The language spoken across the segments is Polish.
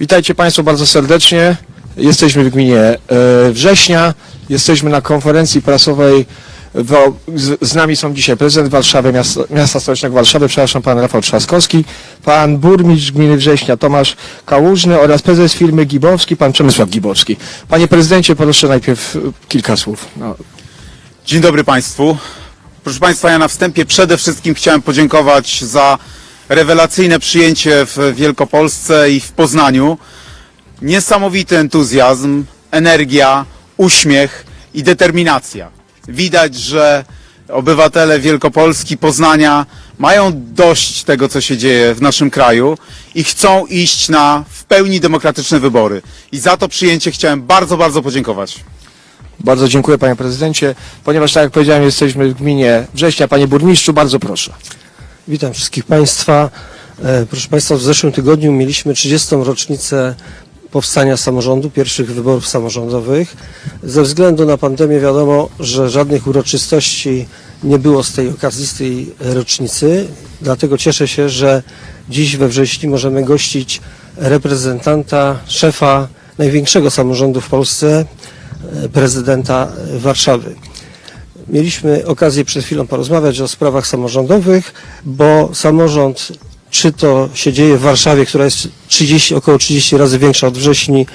Witajcie Państwo bardzo serdecznie. Jesteśmy w gminie e, Września. Jesteśmy na konferencji prasowej. Z, nami są dzisiaj prezydent Warszawy, miasta, miasta stołecznego Warszawy, przepraszam, pan Rafał Trzaskowski, pan burmistrz gminy Września Tomasz Kałużny oraz prezes firmy Gibowski, pan Przemysław Gibowski. Panie prezydencie, proszę najpierw kilka słów. No, Dzień dobry Państwu. Proszę Państwa, ja na wstępie przede wszystkim chciałem podziękować za rewelacyjne przyjęcie w Wielkopolsce i w Poznaniu. Niesamowity entuzjazm, energia, uśmiech i determinacja. Widać, że obywatele Wielkopolski, Poznania mają dość tego, co się dzieje w naszym kraju i chcą iść na w pełni demokratyczne wybory. I za to przyjęcie chciałem bardzo, bardzo podziękować. bardzo dziękuję panie prezydencie. Ponieważ tak jak powiedziałem, jesteśmy w gminie Września. Panie burmistrzu, bardzo proszę. Witam wszystkich Państwa. E, Proszę Państwa, w zeszłym tygodniu mieliśmy 30. rocznicę powstania samorządu, pierwszych wyborów samorządowych. Ze względu na pandemię wiadomo, że żadnych uroczystości nie było z tej okazji, tej rocznicy. Dlatego cieszę się, że dziś we wrześniu możemy gościć reprezentanta, szefa największego samorządu w Polsce, e, prezydenta Warszawy. Mieliśmy okazję przed chwilą porozmawiać o sprawach samorządowych, bo samorząd, czy to się dzieje w Warszawie, która jest 30, około 30 razy większa od wrześni,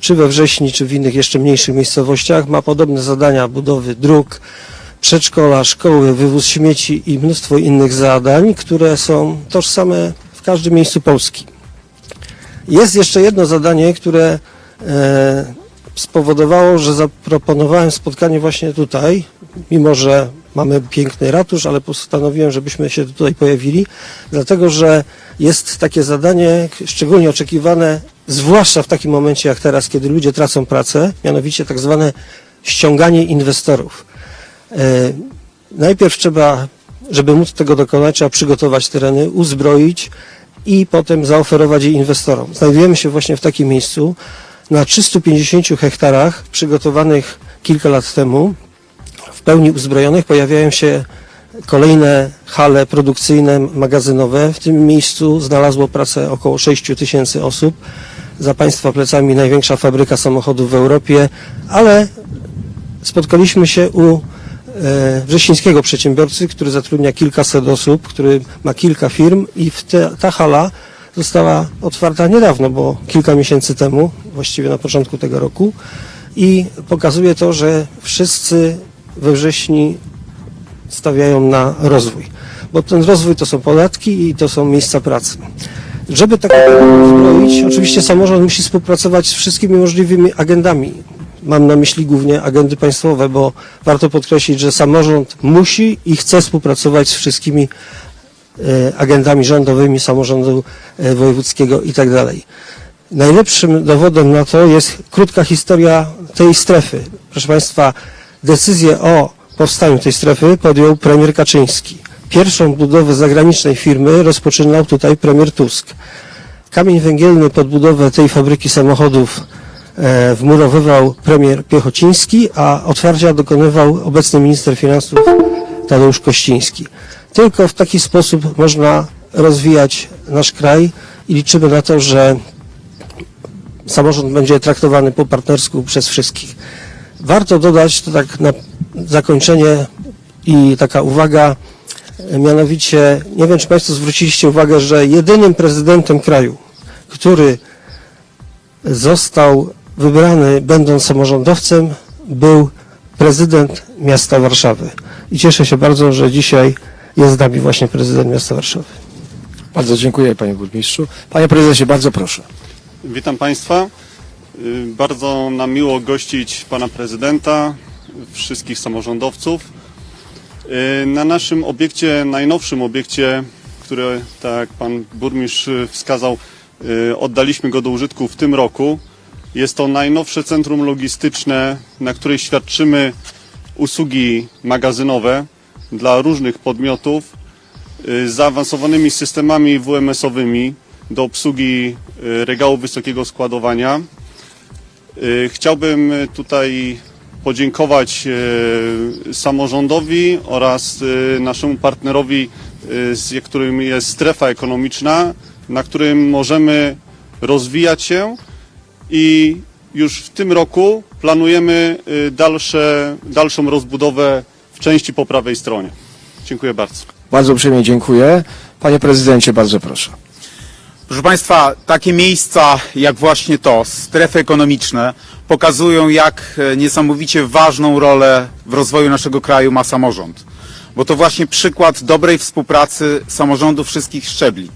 czy we wrześni, czy w innych jeszcze mniejszych miejscowościach, ma podobne zadania budowy dróg, przedszkola, szkoły, wywóz śmieci i mnóstwo innych zadań, które są tożsame w każdym miejscu Polski. Jest jeszcze jedno zadanie, które e, spowodowało, że zaproponowałem spotkanie właśnie tutaj, mimo że mamy piękny ratusz, ale postanowiłem, żebyśmy się tutaj pojawili, dlatego że jest takie zadanie szczególnie oczekiwane, zwłaszcza w takim momencie jak teraz, kiedy ludzie tracą pracę, mianowicie tak zwane ściąganie inwestorów. E, Najpierw trzeba, żeby móc tego dokonać, trzeba przygotować tereny, uzbroić i potem zaoferować je inwestorom. Znajdujemy się właśnie w takim miejscu na 350 hektarach przygotowanych kilka lat temu, w pełni uzbrojonych, pojawiają się kolejne hale produkcyjne, magazynowe. W tym miejscu znalazło pracę około 6 tysięcy osób. Za Państwa plecami największa fabryka samochodów w Europie, ale spotkaliśmy się u e, wrzesińskiego przedsiębiorcy, który zatrudnia kilkaset osób, który ma kilka firm i w te, ta hala została otwarta niedawno, bo kilka miesięcy temu, właściwie na początku tego roku i pokazuje to, że wszyscy we wrześni stawiają na rozwój, bo ten rozwój to są podatki i to są miejsca pracy. Żeby tak uzbroić, oczywiście samorząd musi współpracować z wszystkimi możliwymi agendami. Mam na myśli głównie agendy państwowe, bo warto podkreślić, że samorząd musi i chce współpracować z wszystkimi e, agendami rządowymi samorządu e, wojewódzkiego i tak. Najlepszym dowodem na to jest krótka historia tej strefy. Proszę Państwa, decyzję o powstaniu tej strefy podjął premier Kaczyński. Pierwszą budowę zagranicznej firmy rozpoczynał tutaj premier Tusk. Kamień węgielny pod budowę tej fabryki samochodów e, wmurowywał premier Piechociński, a otwarcia dokonywał obecny minister finansów Tadeusz Kościński. Tylko w taki sposób można rozwijać nasz kraj i liczymy na to, że samorząd będzie traktowany po partnersku przez wszystkich. Warto dodać, to tak na zakończenie i taka uwaga, mianowicie, nie wiem czy Państwo zwróciliście uwagę, że jedynym prezydentem kraju, który został wybrany będąc samorządowcem, był prezydent miasta Warszawy. I cieszę się bardzo, że dzisiaj jest z nami właśnie prezydent miasta Warszawy. Bardzo dziękuję panie burmistrzu. Panie prezydencie, bardzo proszę. Witam Państwa. Y, Bardzo nam miło gościć Pana Prezydenta, wszystkich samorządowców. Y, Na naszym obiekcie, najnowszym obiekcie, który, tak jak Pan Burmistrz wskazał, y, oddaliśmy go do użytku w tym roku. Jest to najnowsze centrum logistyczne, na której świadczymy usługi magazynowe dla różnych podmiotów y, z zaawansowanymi systemami WMS-owymi do obsługi y, regału wysokiego składowania. Y, Chciałbym tutaj podziękować samorządowi oraz naszemu partnerowi, z którym jest strefa ekonomiczna, na którym możemy rozwijać się i już w tym roku planujemy dalsze, dalszą rozbudowę w części po prawej stronie. Dziękuję bardzo. Bardzo uprzejmie dziękuję. Panie prezydencie, bardzo proszę. Proszę Państwa, takie miejsca jak właśnie to, strefy ekonomiczne, pokazują jak e, niesamowicie ważną rolę w rozwoju naszego kraju ma samorząd. Bo to właśnie przykład dobrej współpracy samorządów wszystkich szczebli.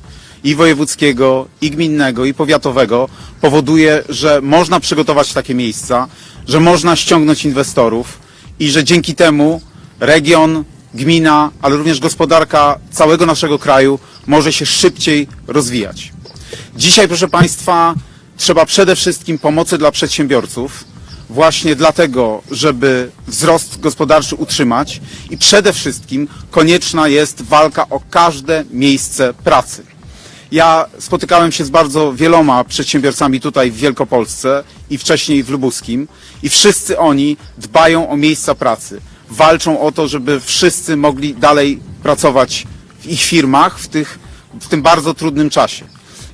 I wojewódzkiego, i gminnego, i powiatowego powoduje, że można przygotować takie miejsca, że można ściągnąć inwestorów i że dzięki temu region, gmina, ale również gospodarka całego naszego kraju może się szybciej rozwijać. Dzisiaj, proszę Państwa, trzeba przede wszystkim pomocy dla przedsiębiorców, właśnie dlatego, żeby wzrost gospodarczy utrzymać i przede wszystkim konieczna jest walka o każde miejsce pracy. Ja spotykałem się z bardzo wieloma przedsiębiorcami tutaj w Wielkopolsce i wcześniej w Lubuskim i wszyscy oni dbają o miejsca pracy. Walczą o to, żeby wszyscy mogli dalej pracować w ich firmach w, tych, w tym bardzo trudnym czasie.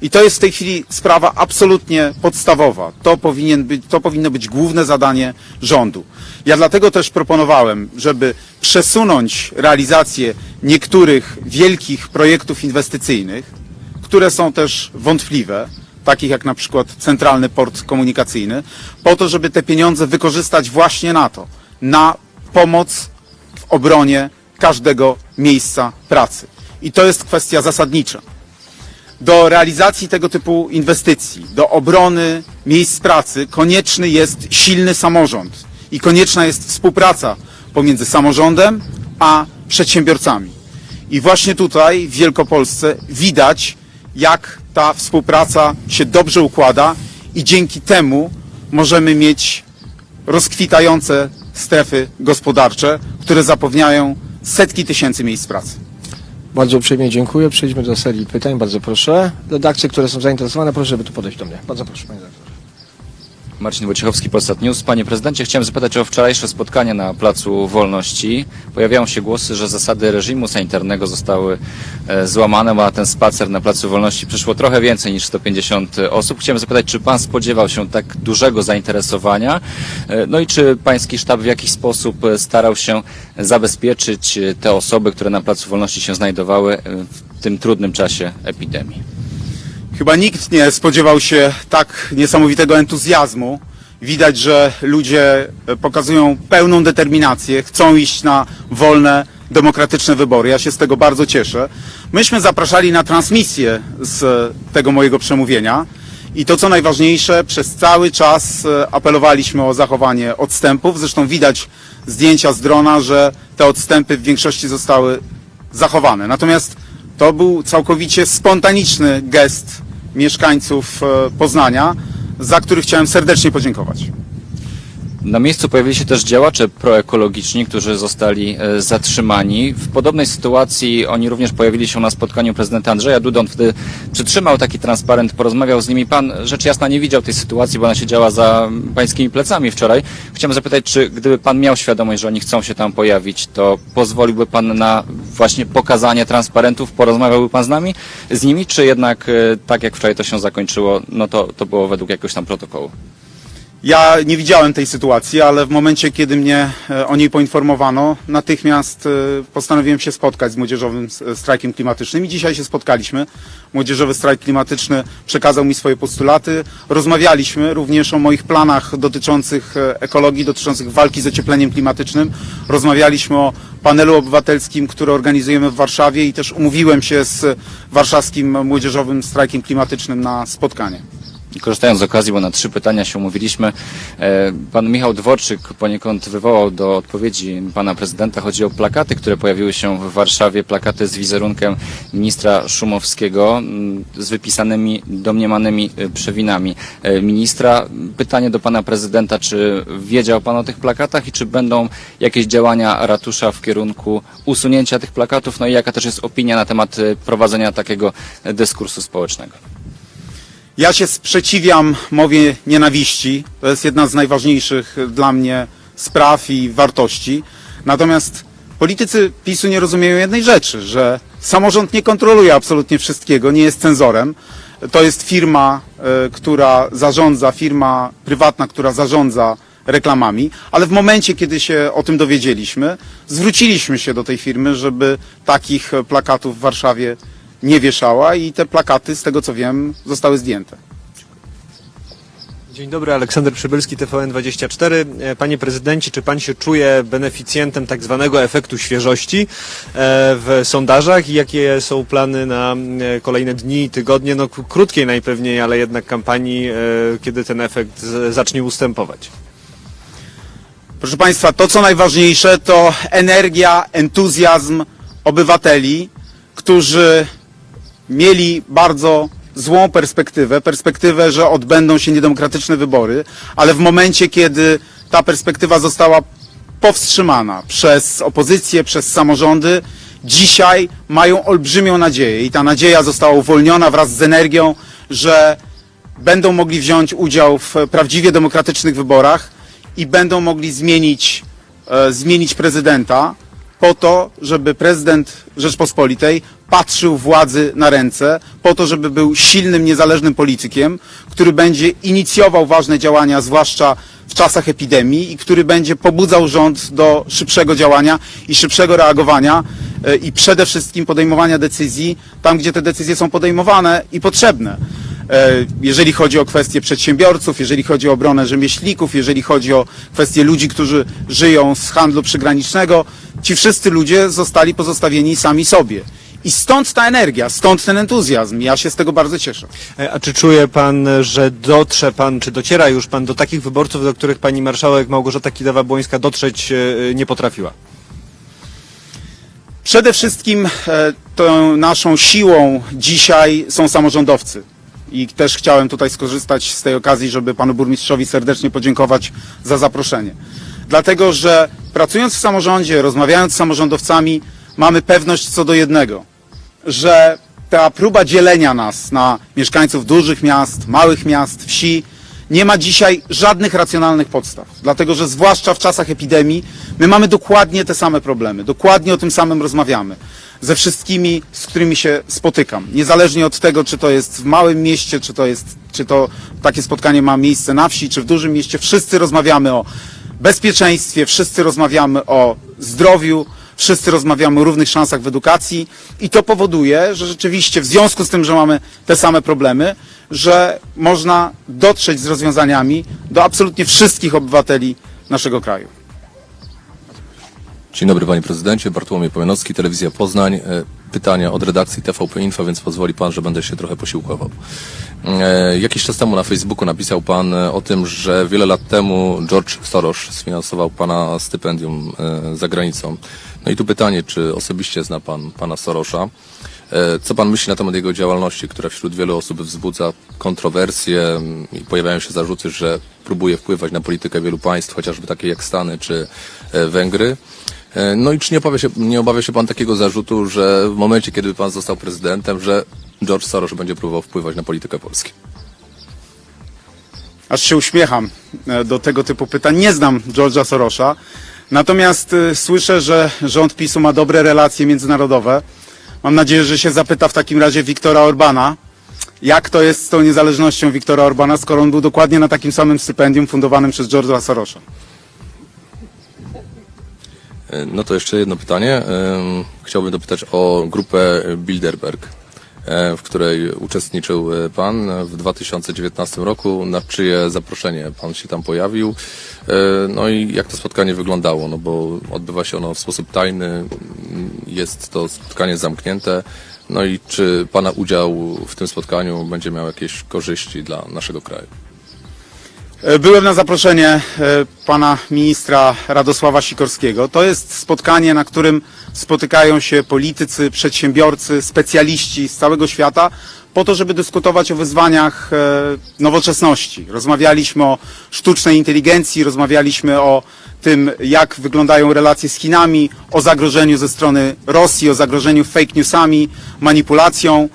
I to jest w tej chwili sprawa absolutnie podstawowa. To, powinien być, to powinno być główne zadanie rządu. Ja dlatego też proponowałem, żeby przesunąć realizację niektórych wielkich projektów inwestycyjnych, które są też wątpliwe, takich jak na przykład Centralny Port Komunikacyjny, po to, żeby te pieniądze wykorzystać właśnie na to, na pomoc w obronie każdego miejsca pracy. I to jest kwestia zasadnicza. Do realizacji tego typu inwestycji, do obrony miejsc pracy konieczny jest silny samorząd i konieczna jest współpraca pomiędzy samorządem a przedsiębiorcami. I właśnie tutaj w Wielkopolsce widać, jak ta współpraca się dobrze układa i dzięki temu możemy mieć rozkwitające strefy gospodarcze, które zapewniają setki tysięcy miejsc pracy. Bardzo uprzejmie dziękuję. Przejdźmy do serii pytań. Bardzo proszę. Redakcje, które są zainteresowane, proszę, żeby tu podejść do mnie. Bardzo proszę, panie redaktorze. Marcin Wojciechowski, Polsat News. Panie prezydencie, chciałem zapytać o wczorajsze spotkanie na Placu Wolności. Pojawiają się głosy, że zasady reżimu sanitarnego zostały e, złamane, na ten spacer na Placu Wolności przyszło trochę więcej niż 150 osób. Chciałem zapytać, czy pan spodziewał się tak dużego zainteresowania? E, No i czy pański sztab w jakiś sposób e, starał się zabezpieczyć te osoby, które na Placu Wolności się znajdowały w tym trudnym czasie epidemii? Chyba nikt nie spodziewał się tak niesamowitego entuzjazmu. Widać, że ludzie e, pokazują pełną determinację, chcą iść na wolne, demokratyczne wybory. Ja się z tego bardzo cieszę. Myśmy zapraszali na transmisję z tego mojego przemówienia i to co najważniejsze, przez cały czas e, apelowaliśmy o zachowanie odstępów. Zresztą widać zdjęcia z drona, że te odstępy w większości zostały zachowane. Natomiast to był całkowicie spontaniczny gest mieszkańców e, Poznania, za który chciałem serdecznie podziękować. Na miejscu pojawili się też działacze proekologiczni, którzy zostali e, zatrzymani. W podobnej sytuacji oni również pojawili się na spotkaniu prezydenta Andrzeja Duda. On wtedy przytrzymał taki transparent, porozmawiał z nimi. Pan rzecz jasna nie widział tej sytuacji, bo ona się działa za pańskimi plecami wczoraj. Chciałem zapytać, czy gdyby pan miał świadomość, że oni chcą się tam pojawić, to pozwoliłby pan na właśnie pokazanie transparentów, porozmawiałby pan z nami, z nimi, czy jednak e, tak jak wczoraj to się zakończyło, no to, to było według jakiegoś tam protokołu? Ja nie widziałem tej sytuacji, ale w momencie, kiedy mnie e, o niej poinformowano, natychmiast e, postanowiłem się spotkać z Młodzieżowym Strajkiem Klimatycznym i dzisiaj się spotkaliśmy. Młodzieżowy Strajk Klimatyczny przekazał mi swoje postulaty. Rozmawialiśmy również o moich planach dotyczących e, ekologii, dotyczących walki z ociepleniem klimatycznym. Rozmawialiśmy o panelu obywatelskim, który organizujemy w Warszawie i też umówiłem się z Warszawskim Młodzieżowym Strajkiem Klimatycznym na spotkanie. Korzystając z okazji, bo na trzy pytania się umówiliśmy, e, pan Michał Dworczyk poniekąd wywołał do odpowiedzi pana prezydenta. Chodzi o plakaty, które pojawiły się w Warszawie, plakaty z wizerunkiem ministra Szumowskiego mm, z wypisanymi domniemanymi e, przewinami e, ministra. Pytanie do pana prezydenta, czy wiedział pan o tych plakatach i czy będą jakieś działania ratusza w kierunku usunięcia tych plakatów? No i jaka też jest opinia na temat prowadzenia takiego dyskursu społecznego? Ja się sprzeciwiam mowie nienawiści. To jest jedna z najważniejszych dla mnie spraw i wartości. Natomiast politycy PiSu nie rozumieją jednej rzeczy, że samorząd nie kontroluje absolutnie wszystkiego, nie jest cenzorem, to jest firma, e, która zarządza, firma prywatna, która zarządza reklamami, ale w momencie, kiedy się o tym dowiedzieliśmy, zwróciliśmy się do tej firmy, żeby takich plakatów w Warszawie nie wieszała i te plakaty, z tego co wiem, zostały zdjęte. Dzień dobry, Aleksander Przybylski, TVN24. E, Panie prezydencie, czy pan się czuje beneficjentem tak zwanego efektu świeżości e, w sondażach i jakie są plany na e, kolejne dni i tygodnie, no krótkiej najpewniej, ale jednak kampanii, kiedy ten efekt zacznie ustępować? Proszę Państwa, to co najważniejsze to energia, entuzjazm obywateli, którzy mieli bardzo złą perspektywę, perspektywę, że odbędą się niedemokratyczne wybory, ale w momencie, kiedy ta perspektywa została powstrzymana przez opozycję, przez samorządy, dzisiaj mają olbrzymią nadzieję i ta nadzieja została uwolniona wraz z energią, że będą mogli wziąć udział w prawdziwie demokratycznych wyborach i będą mogli zmienić, e, zmienić prezydenta po to, żeby prezydent Rzeczpospolitej patrzył władzy na ręce, po to, żeby był silnym, niezależnym politykiem, który będzie inicjował ważne działania, zwłaszcza w czasach epidemii i który będzie pobudzał rząd do szybszego działania i szybszego reagowania e, i przede wszystkim podejmowania decyzji tam, gdzie te decyzje są podejmowane i potrzebne. E, jeżeli chodzi o kwestie przedsiębiorców, jeżeli chodzi o obronę rzemieślników, jeżeli chodzi o kwestie ludzi, którzy żyją z handlu przygranicznego, ci wszyscy ludzie zostali pozostawieni sami sobie. I stąd ta energia, stąd ten entuzjazm. Ja się z tego bardzo cieszę. E, A czy czuje pan, że dotrze pan, czy dociera już pan do takich wyborców, do których pani marszałek Małgorzata Kidawa-Błońska dotrzeć e, nie potrafiła? Przede wszystkim e, tą naszą siłą dzisiaj są samorządowcy. I też chciałem tutaj skorzystać z tej okazji, żeby panu burmistrzowi serdecznie podziękować za zaproszenie. Dlatego, że pracując w samorządzie, rozmawiając z samorządowcami, mamy pewność co do jednego, że ta próba dzielenia nas na mieszkańców dużych miast, małych miast, wsi, nie ma dzisiaj żadnych racjonalnych podstaw. Dlatego, że zwłaszcza w czasach epidemii my mamy dokładnie te same problemy, dokładnie o tym samym rozmawiamy. Ze wszystkimi, z którymi się spotykam. Niezależnie od tego, czy to jest w małym mieście, czy to jest, czy to takie spotkanie ma miejsce na wsi, czy w dużym mieście, wszyscy rozmawiamy o bezpieczeństwie, wszyscy rozmawiamy o zdrowiu, wszyscy rozmawiamy o równych szansach w edukacji i to powoduje, że rzeczywiście w związku z tym, że mamy te same problemy, że można dotrzeć z rozwiązaniami do absolutnie wszystkich obywateli naszego kraju. Dzień dobry panie prezydencie, Bartłomiej Pomianowski, Telewizja Poznań. E, Pytania od redakcji TVP Info, więc pozwoli pan, że będę się trochę posiłkował. E, Jakiś czas temu na Facebooku napisał pan e, o tym, że wiele lat temu George Soros sfinansował pana stypendium za granicą. No i tu pytanie, czy osobiście zna pan pana Sorosza? E, Co pan myśli na temat jego działalności, która wśród wielu osób wzbudza kontrowersje i pojawiają się zarzuty, że próbuje wpływać na politykę wielu państw, chociażby takie jak Stany czy e, Węgry? E, No i czy nie obawia, się, nie obawia się pan takiego zarzutu, że w momencie, kiedy pan został prezydentem, że George Soros będzie próbował wpływać na politykę Polski? aż się uśmiecham do tego typu pytań. Nie znam George'a Sorosza, natomiast e, słyszę, że rząd PiSu ma dobre relacje międzynarodowe. Mam nadzieję, że się zapyta w takim razie Wiktora Orbana, jak to jest z tą niezależnością Wiktora Orbana, skoro on był dokładnie na takim samym stypendium fundowanym przez George'a Sorosza. E, No to jeszcze jedno pytanie. Chciałbym dopytać o grupę Bilderberg, w której uczestniczył e, pan w 2019 roku. Na czyje zaproszenie pan się tam pojawił? E, No i jak to spotkanie wyglądało? No bo odbywa się ono w sposób tajny, jest to spotkanie zamknięte. No i czy pana udział w tym spotkaniu będzie miał jakieś korzyści dla naszego kraju? E, Byłem na zaproszenie e, pana ministra Radosława Sikorskiego. To jest spotkanie, na którym spotykają się politycy, przedsiębiorcy, specjaliści z całego świata po to, żeby dyskutować o wyzwaniach e, nowoczesności. Rozmawialiśmy o sztucznej inteligencji, rozmawialiśmy o tym, jak wyglądają relacje z Chinami, o zagrożeniu ze strony Rosji, o zagrożeniu fake newsami, manipulacją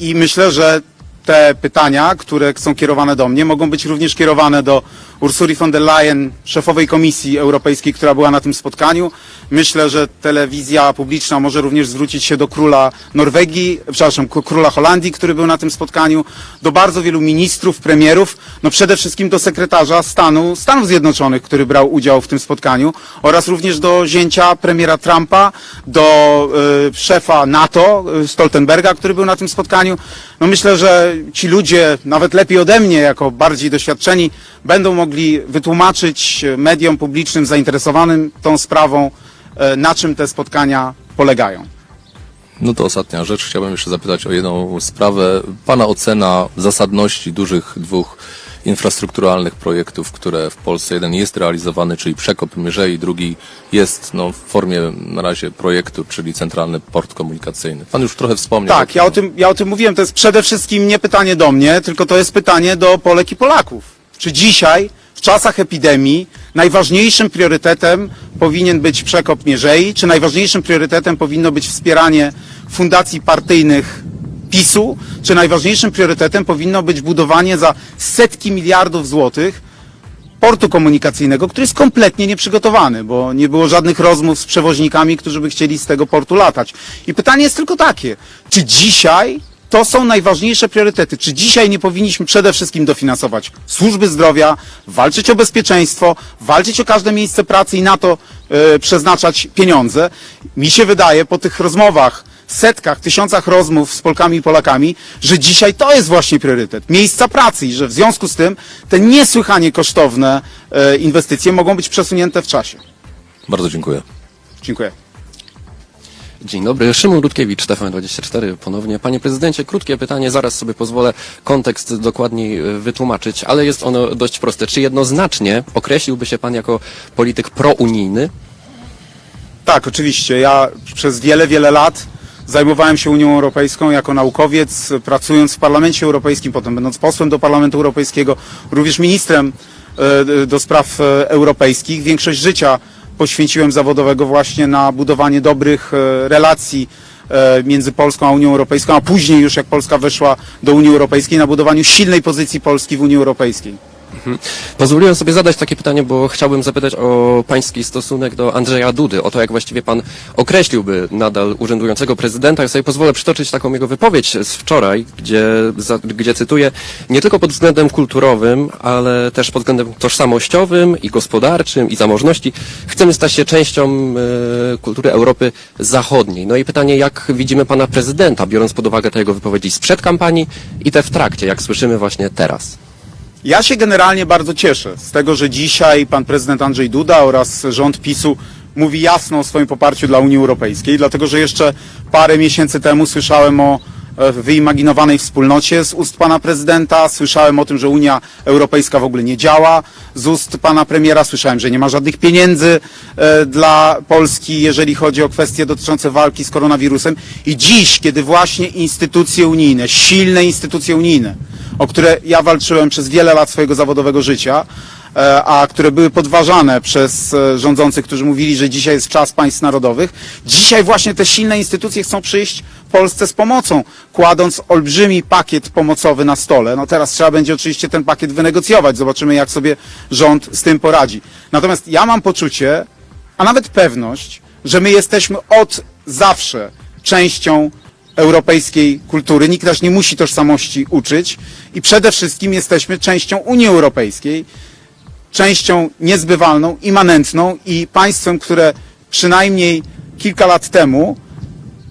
i myślę, że te pytania, które są kierowane do mnie, mogą być również kierowane do Ursuli von der Leyen, szefowej Komisji Europejskiej, która była na tym spotkaniu. Myślę, że telewizja publiczna może również zwrócić się do króla Norwegii, przepraszam, króla Holandii, który był na tym spotkaniu, do bardzo wielu ministrów, premierów, no przede wszystkim do sekretarza stanu Stanów Zjednoczonych, który brał udział w tym spotkaniu oraz również do zięcia premiera Trumpa, do y, szefa NATO y, Stoltenberga, który był na tym spotkaniu. No myślę, że ci ludzie, nawet lepiej ode mnie, jako bardziej doświadczeni, będą mogli wytłumaczyć y, mediom publicznym zainteresowanym tą sprawą, y, na czym te spotkania polegają. No to ostatnia rzecz. Chciałbym jeszcze zapytać o jedną sprawę. Pana ocena zasadności dużych dwóch infrastrukturalnych projektów, które w Polsce jeden jest realizowany, czyli przekop Mierzei, drugi jest no, w formie na razie projektu, czyli centralny port komunikacyjny. Pan już trochę wspomniał. Tak, ja o, tym, ja o tym mówiłem. To jest przede wszystkim nie pytanie do mnie, tylko to jest pytanie do Polek i Polaków. Czy dzisiaj, w czasach epidemii, najważniejszym priorytetem powinien być przekop Mierzei, czy najważniejszym priorytetem powinno być wspieranie fundacji partyjnych PiSu, czy najważniejszym priorytetem powinno być budowanie za setki miliardów złotych portu komunikacyjnego, który jest kompletnie nieprzygotowany, bo nie było żadnych rozmów z przewoźnikami, którzy by chcieli z tego portu latać. I pytanie jest tylko takie, czy dzisiaj to są najważniejsze priorytety? Czy dzisiaj nie powinniśmy przede wszystkim dofinansować służby zdrowia, walczyć o bezpieczeństwo, walczyć o każde miejsce pracy i na to e, przeznaczać pieniądze? Mi się wydaje po tych rozmowach, setkach, tysiącach rozmów z Polkami i Polakami, że dzisiaj to jest właśnie priorytet. Miejsca pracy i że w związku z tym te niesłychanie kosztowne e, inwestycje mogą być przesunięte w czasie. Bardzo dziękuję. Dziękuję. Dzień dobry, Szymon Rutkiewicz, TVN24 ponownie. Panie prezydencie, krótkie pytanie, zaraz sobie pozwolę kontekst dokładniej e, wytłumaczyć, ale jest ono dość proste. Czy jednoznacznie określiłby się pan jako polityk prounijny? Tak, oczywiście. Ja przez wiele, wiele lat zajmowałem się Unią Europejską jako naukowiec, pracując w Parlamencie Europejskim, potem będąc posłem do Parlamentu Europejskiego, również ministrem e, do spraw e, europejskich. Większość życia poświęciłem zawodowego właśnie na budowanie dobrych e, relacji e, między Polską a Unią Europejską, a później już jak Polska weszła do Unii Europejskiej, na budowaniu silnej pozycji Polski w Unii Europejskiej. Pozwoliłem sobie zadać takie pytanie, bo chciałbym zapytać o pański stosunek do Andrzeja Dudy, o to jak właściwie pan określiłby nadal urzędującego prezydenta. Ja sobie pozwolę przytoczyć taką jego wypowiedź z wczoraj, gdzie, za, gdzie cytuję, nie tylko pod względem kulturowym, ale też pod względem tożsamościowym i gospodarczym i zamożności. Chcemy stać się częścią e, kultury Europy Zachodniej. No i pytanie, jak widzimy pana prezydenta, biorąc pod uwagę te jego wypowiedzi sprzed kampanii i te w trakcie, jak słyszymy właśnie teraz. Ja się generalnie bardzo cieszę z tego, że dzisiaj pan prezydent Andrzej Duda oraz rząd PiSu mówi jasno o swoim poparciu dla Unii Europejskiej, dlatego że jeszcze parę miesięcy temu słyszałem o wyimaginowanej wspólnocie z ust pana prezydenta, słyszałem o tym, że Unia Europejska w ogóle nie działa, z ust pana premiera słyszałem, że nie ma żadnych pieniędzy e, dla Polski, jeżeli chodzi o kwestie dotyczące walki z koronawirusem. I dziś, kiedy właśnie instytucje unijne, silne instytucje unijne, o które ja walczyłem przez wiele lat swojego zawodowego życia, e, a które były podważane przez e, rządzących, którzy mówili, że dzisiaj jest czas państw narodowych. Dzisiaj właśnie te silne instytucje chcą przyjść Polsce z pomocą, kładąc olbrzymi pakiet pomocowy na stole. No teraz trzeba będzie oczywiście ten pakiet wynegocjować. Zobaczymy, jak sobie rząd z tym poradzi. Natomiast ja mam poczucie, a nawet pewność, że my jesteśmy od zawsze częścią europejskiej kultury. Nikt nas nie musi tożsamości uczyć i przede wszystkim jesteśmy częścią Unii Europejskiej, częścią niezbywalną, immanentną i państwem, które przynajmniej kilka lat temu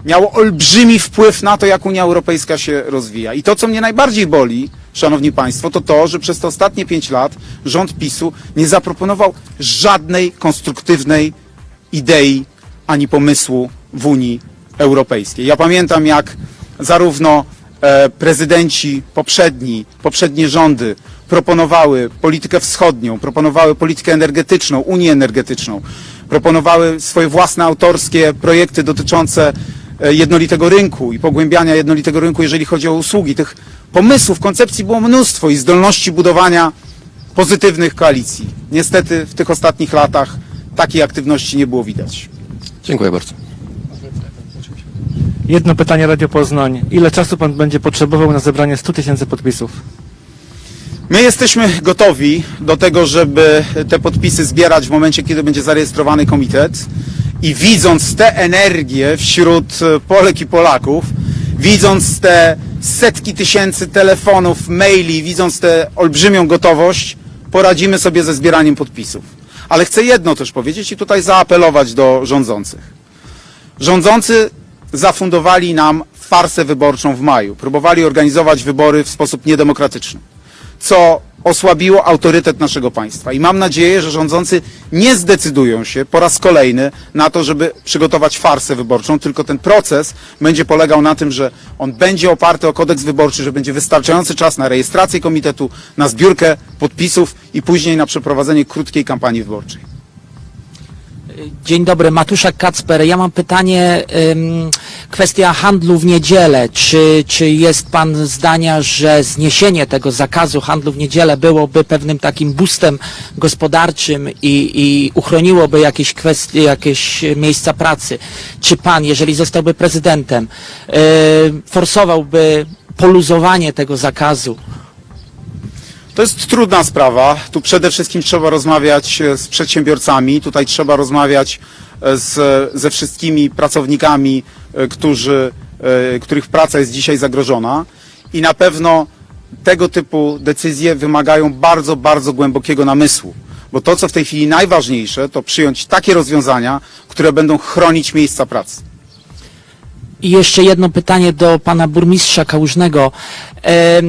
miało olbrzymi wpływ na to, jak Unia Europejska się rozwija. I to, co mnie najbardziej boli, Szanowni Państwo, to to, że przez te ostatnie pięć lat rząd PiSu nie zaproponował żadnej konstruktywnej idei ani pomysłu w Unii Europejskiej. Ja pamiętam, jak zarówno e, prezydenci poprzedni, poprzednie rządy proponowały politykę wschodnią, proponowały politykę energetyczną, Unię energetyczną, proponowały swoje własne autorskie projekty dotyczące jednolitego rynku i pogłębiania jednolitego rynku, jeżeli chodzi o usługi. Tych pomysłów, koncepcji było mnóstwo i zdolności budowania pozytywnych koalicji. Niestety w tych ostatnich latach takiej aktywności nie było widać. Dziękuję bardzo. Jedno pytanie Radio Poznań. Ile czasu pan będzie potrzebował na zebranie 100 tysięcy podpisów? My jesteśmy gotowi do tego, żeby te podpisy zbierać w momencie, kiedy będzie zarejestrowany komitet i widząc tę energię wśród e, Polek i Polaków, widząc te setki tysięcy telefonów, maili, widząc tę olbrzymią gotowość, poradzimy sobie ze zbieraniem podpisów. Ale chcę jedno też powiedzieć i tutaj zaapelować do rządzących. Rządzący zafundowali nam farsę wyborczą w maju. Próbowali organizować wybory w sposób niedemokratyczny, co osłabiło autorytet naszego państwa. I mam nadzieję, że rządzący nie zdecydują się po raz kolejny na to, żeby przygotować farsę wyborczą, tylko ten proces będzie polegał na tym, że on będzie oparty o kodeks wyborczy, że będzie wystarczający czas na rejestrację komitetu, na zbiórkę podpisów i później na przeprowadzenie krótkiej kampanii wyborczej. Dzień dobry, Matuszak Kacper. Ja mam pytanie, ym, kwestia handlu w niedzielę. Czy, czy jest Pan zdania, że zniesienie tego zakazu handlu w niedzielę byłoby pewnym takim boostem gospodarczym i, i uchroniłoby jakieś kwestie, jakieś miejsca pracy? Czy Pan, jeżeli zostałby prezydentem, y, forsowałby poluzowanie tego zakazu? To jest trudna sprawa. Tu przede wszystkim trzeba rozmawiać e, z przedsiębiorcami, tutaj trzeba rozmawiać e, z, ze wszystkimi pracownikami, e, którzy, których praca jest dzisiaj zagrożona i na pewno tego typu decyzje wymagają bardzo, bardzo głębokiego namysłu. Bo to, co w tej chwili najważniejsze, to przyjąć takie rozwiązania, które będą chronić miejsca pracy. I jeszcze jedno pytanie do pana burmistrza Kałużnego.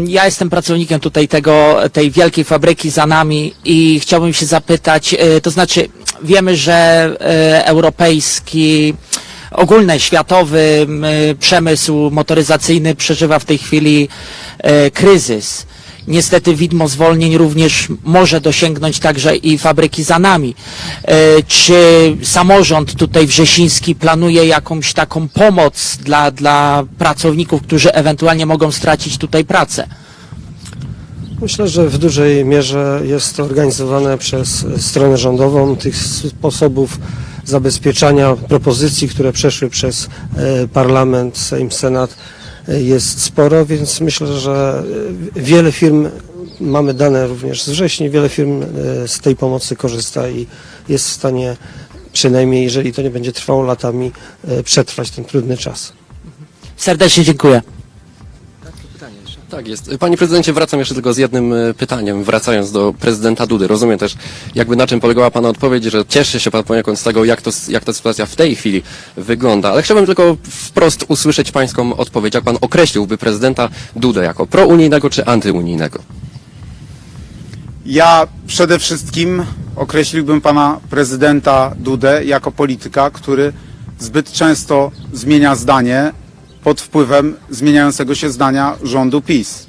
Ja jestem pracownikiem tutaj tego, tej wielkiej fabryki za nami i chciałbym się zapytać, e, to znaczy wiemy, że e, europejski, ogólny, światowy m, przemysł motoryzacyjny przeżywa w tej chwili e, kryzys. Niestety widmo zwolnień również może dosięgnąć także i fabryki za nami. E, Czy samorząd tutaj wrzesiński planuje jakąś taką pomoc dla, dla pracowników, którzy ewentualnie mogą stracić tutaj pracę? Myślę, że w dużej mierze jest to organizowane przez stronę rządową. Tych sposobów zabezpieczania propozycji, które przeszły przez e, parlament, Sejm, Senat jest sporo, więc myślę, że e, wiele firm, mamy dane również z września, wiele firm e, z tej pomocy korzysta i jest w stanie, przynajmniej jeżeli to nie będzie trwało latami, e, przetrwać ten trudny czas. Serdecznie dziękuję. Tak jest. Panie prezydencie, wracam jeszcze tylko z jednym e, pytaniem, wracając do prezydenta Dudy. Rozumiem też, jakby na czym polegała Pana odpowiedź, że cieszy się Pan poniekąd z tego, jak, to, jak ta sytuacja w tej chwili wygląda. Ale chciałbym tylko wprost usłyszeć Pańską odpowiedź, jak Pan określiłby prezydenta Dudę jako prounijnego czy antyunijnego? Ja przede wszystkim określiłbym pana prezydenta Dudę jako polityka, który zbyt często zmienia zdanie pod wpływem zmieniającego się zdania rządu PiS.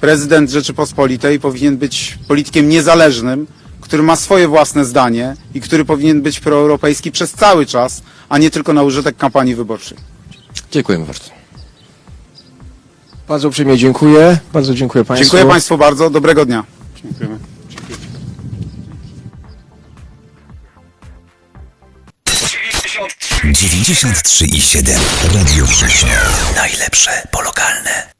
Prezydent Rzeczypospolitej powinien być politykiem niezależnym, który ma swoje własne zdanie i który powinien być proeuropejski przez cały czas, a nie tylko na użytek kampanii wyborczej. Dziękujemy bardzo. Bardzo uprzejmie dziękuję. Bardzo dziękuję Państwu. Dziękuję Państwu bardzo. Dobrego dnia. Dziękujemy. 93,7 Radio Września. Najlepsze po lokalne.